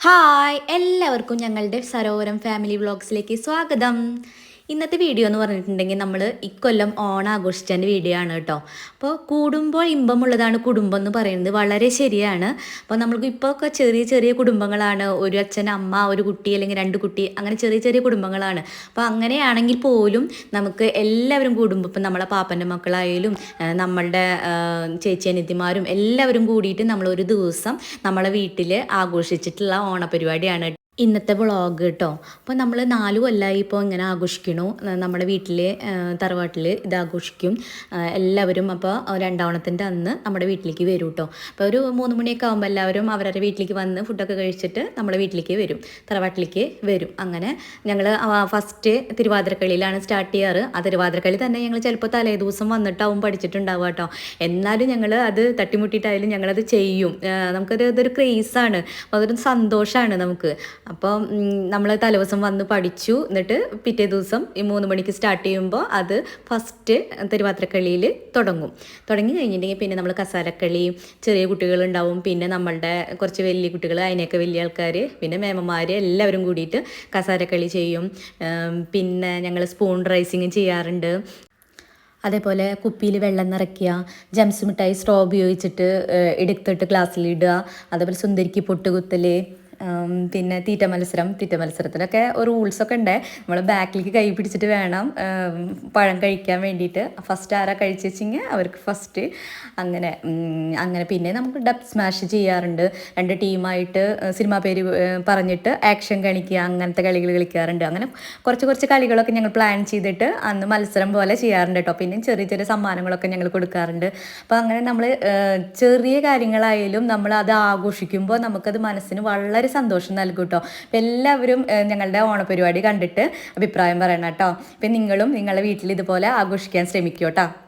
Hi എല്ലാവർക്കും ഞങ്ങളുടെ Sarovaram family വ്ളോഗ്സിലേക്ക് സ്വാഗതം. ഇന്നത്തെ വീഡിയോ എന്ന് പറഞ്ഞിട്ടുണ്ടെങ്കിൽ നമ്മൾ ഇക്കൊല്ലം ഓണം ആഘോഷിച്ചതിന്റെ വീഡിയോ ആണ് കേട്ടോ. അപ്പോൾ കൂടുമ്പോൾ ഇമ്പമുള്ളതാണ് കുടുംബം എന്ന് പറയുന്നത് വളരെ ശരിയാണ്. അപ്പോൾ നമ്മൾക്ക് ഇപ്പോൾ ഒക്കെ ചെറിയ ചെറിയ കുടുംബങ്ങളാണ്. ഒരു അച്ഛൻ അമ്മ ഒരു കുട്ടി അല്ലെങ്കിൽ രണ്ട് കുട്ടി അങ്ങനെ ചെറിയ ചെറിയ കുടുംബങ്ങളാണ്. അപ്പോൾ അങ്ങനെയാണെങ്കിൽ പോലും നമുക്ക് എല്ലാവരും കുടുംബം ഇപ്പം നമ്മളെ പാപ്പന്റെ മക്കളായാലും നമ്മളുടെ ആ, ചേച്ചി അനിയത്തിമാരും എല്ലാവരും കൂടിയിട്ട് നമ്മൾ ഒരു ദിവസം നമ്മളെ വീട്ടിൽ ആഘോഷിച്ചിട്ടുള്ള ഓണപരിപാടിയാണ് ഇന്നത്തെ വ്ളോഗ് കേട്ടോ അപ്പോൾ നമ്മൾ നാല് കൊല്ലമായി ഇപ്പോൾ ഇങ്ങനെ ആഘോഷിക്കണു. നമ്മുടെ വീട്ടിൽ തറവാട്ടിൽ ഇത് ആഘോഷിക്കും എല്ലാവരും അപ്പോൾ രണ്ടാവണത്തിന്റെ അന്ന് നമ്മുടെ വീട്ടിലേക്ക് വരും കേട്ടോ അപ്പോൾ ഒരു മൂന്ന് മണിയൊക്കെ ആകുമ്പോൾ എല്ലാവരും അവരുടെ വീട്ടിലേക്ക് വന്ന് ഫുഡൊക്കെ കഴിച്ചിട്ട് നമ്മുടെ വീട്ടിലേക്ക് വരും. തറവാട്ടിലേക്ക് വരും. അങ്ങനെ ഞങ്ങൾ ഫസ്റ്റ് തിരുവാതിരക്കളിയിലാണ് സ്റ്റാർട്ട് ചെയ്യാറ്. ആ തിരുവാതിരക്കളി തന്നെ ഞങ്ങൾ ചിലപ്പോൾ തലേ ദിവസം വന്നിട്ടാവും പഠിച്ചിട്ടുണ്ടാവുക കേട്ടോ എന്നാലും ഞങ്ങൾ അത് തട്ടിമുട്ടിയിട്ടായാലും ഞങ്ങളത് ചെയ്യും. നമുക്കത് ഇതൊരു ക്രേസാണ് അതൊരു സന്തോഷമാണ് നമുക്ക്. അപ്പോൾ നമ്മൾ തലേദിവസം വന്ന് പഠിച്ചു. എന്നിട്ട് പിറ്റേ ദിവസം ഈ മൂന്ന് മണിക്ക് സ്റ്റാർട്ട് ചെയ്യുമ്പോൾ അത് ഫസ്റ്റ് തിരുവാതിരക്കളിയിൽ തുടങ്ങും. തുടങ്ങി കഴിഞ്ഞിട്ടുണ്ടെങ്കിൽ പിന്നെ നമ്മൾ കസാരക്കളി ചെറിയ കുട്ടികളുണ്ടാവും. പിന്നെ നമ്മളുടെ കുറച്ച് വലിയ കുട്ടികൾ അതിനെയൊക്കെ വലിയ ആൾക്കാർ പിന്നെ മേമന്മാർ എല്ലാവരും കൂടിയിട്ട് കസാരക്കളി ചെയ്യും. പിന്നെ ഞങ്ങൾ സ്പൂൺ റൈസിങ് ചെയ്യാറുണ്ട്. അതേപോലെ കുപ്പിയിൽ വെള്ളം നിറയ്ക്കുക ജംസ് മിഠായി സ്ട്രോ ഉപയോഗിച്ചിട്ട് എടുത്തിട്ട് ഗ്ലാസ്സിലിടുക അതേപോലെ സുന്ദരിക്ക് പൊട്ടുകുത്തൽ പിന്നെ തീറ്റ മത്സരം തീറ്റ മത്സരത്തിലൊക്കെ ഒരു റൂൾസൊക്കെ ഉണ്ട്. നമ്മൾ ബാക്കിലേക്ക് കൈ പിടിച്ചിട്ട് വേണം പഴം കഴിക്കാൻ വേണ്ടിയിട്ട്. ഫസ്റ്റ് ആരാ കഴിച്ച് വെച്ചെങ്കിൽ അവർക്ക് ഫസ്റ്റ് അങ്ങനെ അങ്ങനെ പിന്നെ നമുക്ക് ഡബ് സ്മാഷ് ചെയ്യാറുണ്ട്. രണ്ട് ടീമായിട്ട് സിനിമ പേര് പറഞ്ഞിട്ട് ആക്ഷൻ കളിക്കുക അങ്ങനത്തെ കളികൾ കളിക്കാറുണ്ട്. അങ്ങനെ കുറച്ച് കുറച്ച് കളികളൊക്കെ ഞങ്ങൾ പ്ലാൻ ചെയ്തിട്ട് അന്ന് മത്സരം പോലെ ചെയ്യാറുണ്ട് കേട്ടോ പിന്നെ ചെറിയ ചെറിയ സമ്മാനങ്ങളൊക്കെ ഞങ്ങൾ കൊടുക്കാറുണ്ട്. അപ്പോൾ അങ്ങനെ നമ്മൾ ചെറിയ കാര്യങ്ങളായാലും നമ്മൾ അത് ആഘോഷിക്കുമ്പോൾ നമുക്കത് മനസ്സിന് വളരെ സന്തോഷം നൽകും കേട്ടോ അപ്പം എല്ലാവരും ഞങ്ങളുടെ ഓണപരിപാടി കണ്ടിട്ട് അഭിപ്രായം പറയണം കേട്ടോ അപ്പം നിങ്ങളും നിങ്ങളുടെ വീട്ടിൽ ഇതുപോലെ ആഘോഷിക്കാൻ ശ്രമിക്കൂട്ടോ കേട്ടോ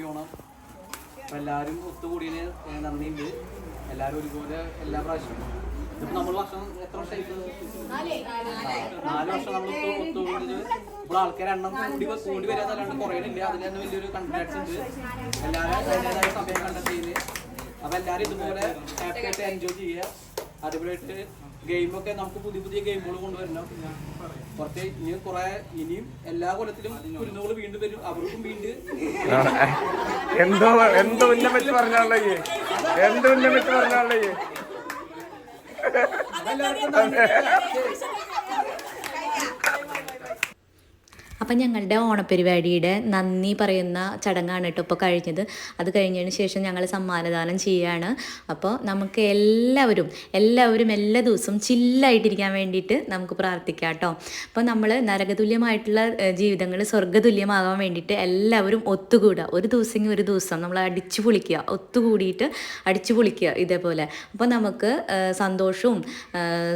ഹാപ്പി ഓണം അപ്പം എല്ലാവരും ഒത്തുകൂടിയതിന് നന്ദിയുണ്ട്. എല്ലാവരും ഒരുപോലെ എല്ലാ പ്രാവശ്യവും ഇപ്പം നമ്മൾ വർഷം എത്ര വർഷമായിട്ട് നാല് വർഷം നമ്മൾ ഒത്തുകൂടിയത്. ഇവിടെ ആൾക്കാർ എണ്ണം കൂടി കൂടി നല്ല കുറയണില്ല. അതിന് തന്നെ വലിയൊരു കൺഗ്രാറ്റ്സ് ഉണ്ട്. എല്ലാവരും അതിന്റെതായ സമയം കണ്ടെത്തിയത് അപ്പം എല്ലാവരും ഇതുപോലെ ഹാപ്പി ആയിട്ട് എൻജോയ് ചെയ്യുക. അതുപോലെയായിട്ട് ഗെയിമൊക്കെ നമുക്ക് പുതിയ പുതിയ ഗെയിമുകൾ കൊണ്ടുവരണം. കുറച്ച് ഇനി കുറെ ഇനിയും എല്ലാ കൊല്ലത്തിലും കുരുന്നുകൾ വീണ്ടും വരും. അവർക്കും വീണ്ടും. എന്തോ എന്തോ ഉന്നം വെച്ച് പറഞ്ഞാളേ എന്തോ ഉന്നം വെച്ച് പറഞ്ഞാളേ അപ്പം ഞങ്ങളുടെ ഓണപരിപാടിയുടെ നന്ദി പറയുന്ന ചടങ്ങാണ് കേട്ടോ ഇപ്പോൾ കഴിഞ്ഞത്. അത് കഴിഞ്ഞതിന് ശേഷം ഞങ്ങൾ സമ്മാനദാനം ചെയ്യുകയാണ്. അപ്പോൾ നമുക്ക് എല്ലാവരും എല്ലാവരും എല്ലാ ദിവസവും ചില്ലായിട്ടിരിക്കാൻ വേണ്ടിയിട്ട് നമുക്ക് പ്രാർത്ഥിക്കാം കേട്ടോ. അപ്പോൾ നമ്മൾ നരകതുല്യമായിട്ടുള്ള ജീവിതങ്ങൾ സ്വർഗതുല്യമാകാൻ വേണ്ടിയിട്ട് എല്ലാവരും ഒത്തുകൂടുക. ഒരു ദിവസം ഒരു ദിവസം നമ്മൾ അടിച്ചു പൊളിക്കുക. ഒത്തുകൂടിയിട്ട് അടിച്ചു പൊളിക്കുക ഇതേപോലെ. അപ്പോൾ നമുക്ക് സന്തോഷവും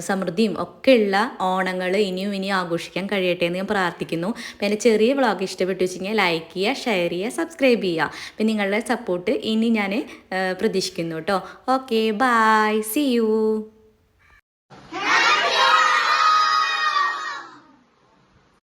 സമൃദ്ധിയും ഒക്കെയുള്ള ഓണങ്ങൾ ഇനിയും ഇനിയും ആഘോഷിക്കാൻ കഴിയട്ടെ എന്ന് ഞാൻ പ്രാർത്ഥിക്കുന്നു. എന്റെ ചെറിയ വ്ളോഗ് ഇഷ്ടപ്പെട്ടു വെച്ചെങ്കിൽ ലൈക്ക് ചെയ്യുക ഷെയർ ചെയ്യുക സബ്സ്ക്രൈബ് ചെയ്യുക. അപ്പം നിങ്ങളുടെ സപ്പോർട്ട് ഇനി ഞാൻ പ്രതീക്ഷിക്കുന്നു കേട്ടോ. Okay bye C U